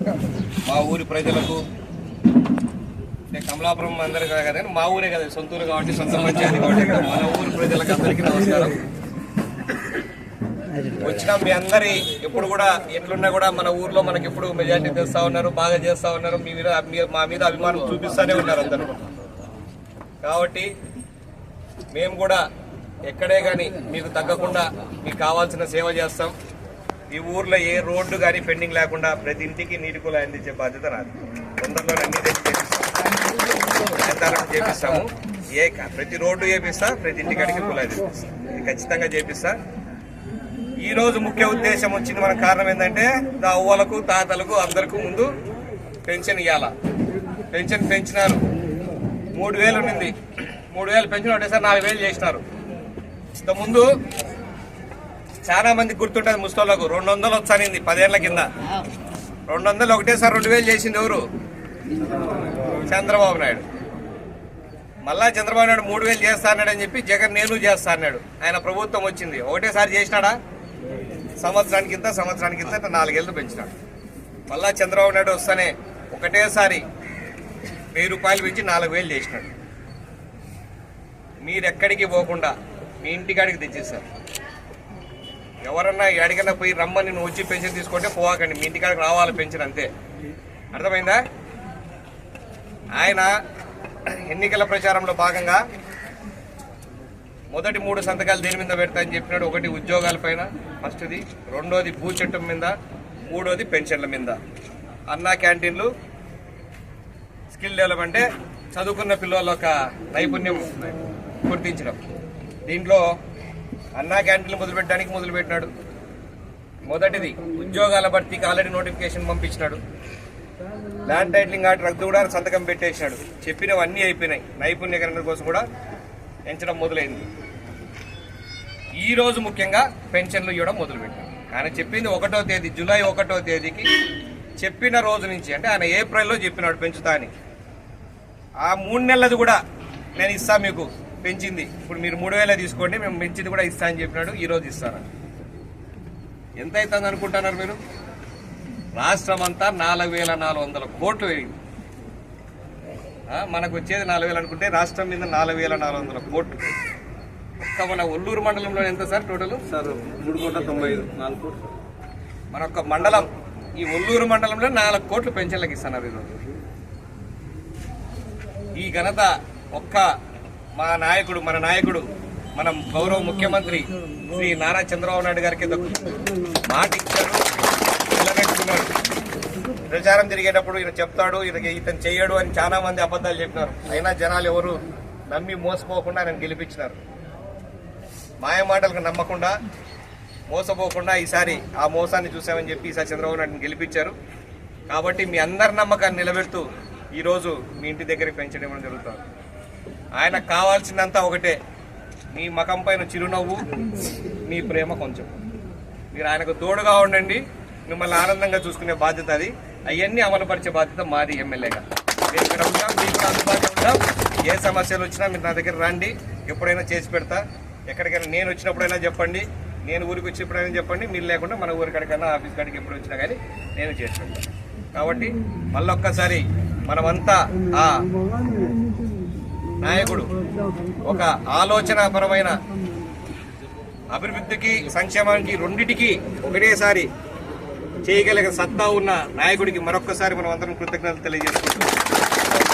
మా ఊరి ప్రజలకు అంటే కమలాపురం అందరు కదా కానీ మా ఊరే కదా సొంత ఊరు కాబట్టి సొంత పంచాయతీ కాబట్టి మన ఊరి ప్రజలకు అందరికీ నమస్కారం. వచ్చిన మీ అందరి ఎప్పుడు కూడా ఎట్లున్నా కూడా మన ఊర్లో మనకి ఎప్పుడు మెజార్టీ తెస్తా ఉన్నారు బాగా చేస్తా ఉన్నారు మీ మీద మీ- మా మీద అభిమానం చూపిస్తానే ఉన్నారు అందరూ. కాబట్టి మేము కూడా ఎక్కడే కానీ మీకు తగ్గకుండా మీకు కావాల్సిన సేవ చేస్తాం. ఈ ఊర్లో ఏ రోడ్డు కానీ పెండింగ్ లేకుండా ప్రతి ఇంటికి నీటి కుళాయి అందించే బాధ్యత నాది. తొందరలో అన్ని చేపిస్తాము చేపిస్తాము. ఏ ప్రతి రోడ్డు చేపిస్తా ప్రతి ఇంటికి అడిగి కుళాయి ఇది ఖచ్చితంగా చేపిస్తా. ఈ రోజు ముఖ్య ఉద్దేశం వచ్చింది మన కారణం ఏంటంటే దా అవ్వలకు తాతలకు అందరికి ముందు పెన్షన్ ఇవ్వాల పెన్షన్ పెంచినారు. మూడు వేలు ఉండింది మూడు వేలు పెంచిన ఒకటేసారి నాలుగు వేలు చేసినారు. ఇంతకుముందు ముందు చాలా మంది గుర్తుంటది ముస్తోళ్ళకు రెండు వందలు వచ్చానింది పదేళ్ళ కింద. రెండు వందలు ఒకటేసారి రెండు వేలు చేసింది ఎవరు? చంద్రబాబు నాయుడు. మళ్ళా చంద్రబాబు నాయుడు మూడు వేలు చేస్తా చెప్పి జగన్ నేను చేస్తా అన్నాడు. ఆయన ప్రభుత్వం వచ్చింది. ఒకటేసారి చేసినాడా? సంవత్సరానికి ఇంత సంవత్సరానికి ఇంత నాలుగేళ్ళు పెంచినాడు. మళ్ళా చంద్రబాబు నాయుడు వస్తానే ఒకటేసారి వెయ్యి రూపాయలు పెంచి నాలుగు వేలు చేసినాడు. మీరు ఎక్కడికి పోకుండా మీ ఇంటికాడికి తెచ్చేసారు ఎవరన్నా ఎడికన్నా పోయి రమ్మని నువ్వు వచ్చి పెన్షన్ తీసుకుంటే పోవాకండి. మీ ఇంటికాడికి రావాలి పెన్షన్ అంతే. అర్థమైందా? ఆయన ఎన్నికల ప్రచారంలో భాగంగా మొదటి మూడు సంతకాలు దేని మీద పెడతా అని చెప్పినాడు. ఒకటి ఉద్యోగాల పైన ఫస్ట్ది. రెండోది భూ చట్టం మీద మూడోది పెన్షన్ల మీద. అన్నా క్యాంటీన్లు స్కిల్ డెవలప్మెంట్ అంటే చదువుకున్న పిల్లల యొక్క నైపుణ్యం గుర్తించడం. దీంట్లో అన్నా క్యాంటీన్లు మొదలుపెట్టడానికి మొదలుపెట్టినాడు. మొదటిది ఉద్యోగాల భర్తీకి ఆల్రెడీ నోటిఫికేషన్ పంపించినాడు. ల్యాండ్ టైటిలింగ్ ఆర్డర్ రద్దు కూడా సంతకం పెట్టేసినాడు. చెప్పినవన్నీ అయిపోయినాయి. నైపుణ్యకరణ కోసం కూడా పెంచడం మొదలైంది. ఈ రోజు ముఖ్యంగా పెన్షన్లు ఇవ్వడం మొదలుపెట్టాడు ఆయన చెప్పింది ఒకటో తేదీ జూలై ఒకటో తేదీకి చెప్పిన రోజు నుంచి అంటే ఆయన ఏప్రిల్లో చెప్పినాడు పెంచుతా అని ఆ మూడు నెలలది కూడా నేను ఇస్తా మీకు. పెంచింది. ఇప్పుడు మీరు మూడు వేల తీసుకోండి మేము పెంచింది కూడా ఇస్తా అని చెప్పినాడు ఈ రోజు ఇస్తాను ఎంత అవుతుంది అనుకుంటున్నారు మీరు? రాష్ట్రం అంతా నాలుగు వేల నాలుగు వందల కోట్లు ఆ, మనకు వచ్చేది నాలుగు వేలు అనుకుంటే రాష్ట్రం మీద నాలుగు వేల నాలుగు వందల కోట్లు. ఒక్క మన ఒల్లూరు మండలంలో ఎంత సార్ టోటల్? సార్ మూడు కోట్ల తొంభై ఐదు నాలుగు కోట్లు. మన ఒక్క మండలం ఈ ఒల్లూరు మండలంలో నాలుగు కోట్లు పెన్షన్లకు ఇస్తున్నారు ఈరోజు. ఈ ఘనత ఒక్క మా నాయకుడు మన నాయకుడు మన గౌరవ ముఖ్యమంత్రి శ్రీ నారా చంద్రబాబు నాయుడు గారికి మాట ఇచ్చాడు నిలబెట్టుకున్నాడు. ప్రచారం జరిగేటప్పుడు ఈయన చెప్తాడు ఈయనకి ఇతను చేయడు అని చాలా మంది అబద్ధాలు చెప్పినారు. అయినా జనాలు ఎవరు నమ్మి మోసపోకుండా ఆయన గెలిపించినారు. మాయమాటలకు నమ్మకుండా మోసపోకుండా ఈసారి ఆ మోసాన్ని చూసామని చెప్పి ఈసారి చంద్రబాబు నాయుడుని గెలిపించారు. కాబట్టి మీ అందరి నమ్మకాన్ని నిలబెడుతూ ఈరోజు మీ ఇంటి దగ్గరికి పెంచడం జరుగుతుంది. ఆయనకు కావాల్సిందంతా ఒకటే. మీ మకం పైన చిరునవ్వు మీ ప్రేమ కొంచెం. మీరు ఆయనకు తోడుగా ఉండండి. మిమ్మల్ని ఆనందంగా చూసుకునే బాధ్యత అది. అవన్నీ అమలుపరిచే బాధ్యత మాది ఎమ్మెల్యేగా. మేము ఇక్కడ ఉంటాం మీకు కూడా అందుబాటులో ఉంటాం. ఏ సమస్యలు వచ్చినా మీరు నా దగ్గర రండి. ఎప్పుడైనా చేసి పెడతా. ఎక్కడికైనా నేను వచ్చినప్పుడైనా చెప్పండి. నేను ఊరికి వచ్చినప్పుడైనా చెప్పండి. మీరు లేకుండా మన ఊరి కాడికైనా ఆఫీస్ కాడికి ఎప్పుడు వచ్చినా కానీ నేను చేసి పెడతాను కాబట్టి మళ్ళొక్కసారి మనమంతా నాయకుడు. ఒక ఆలోచనాపరమైన అభివృద్ధికి సంక్షేమానికి రెండిటికి ఒకటేసారి చేయగలిగిన సత్తా ఉన్న నాయకుడికి మరొక్కసారి మనం అందరం కృతజ్ఞతలు తెలియజేసుకుంటున్నాం.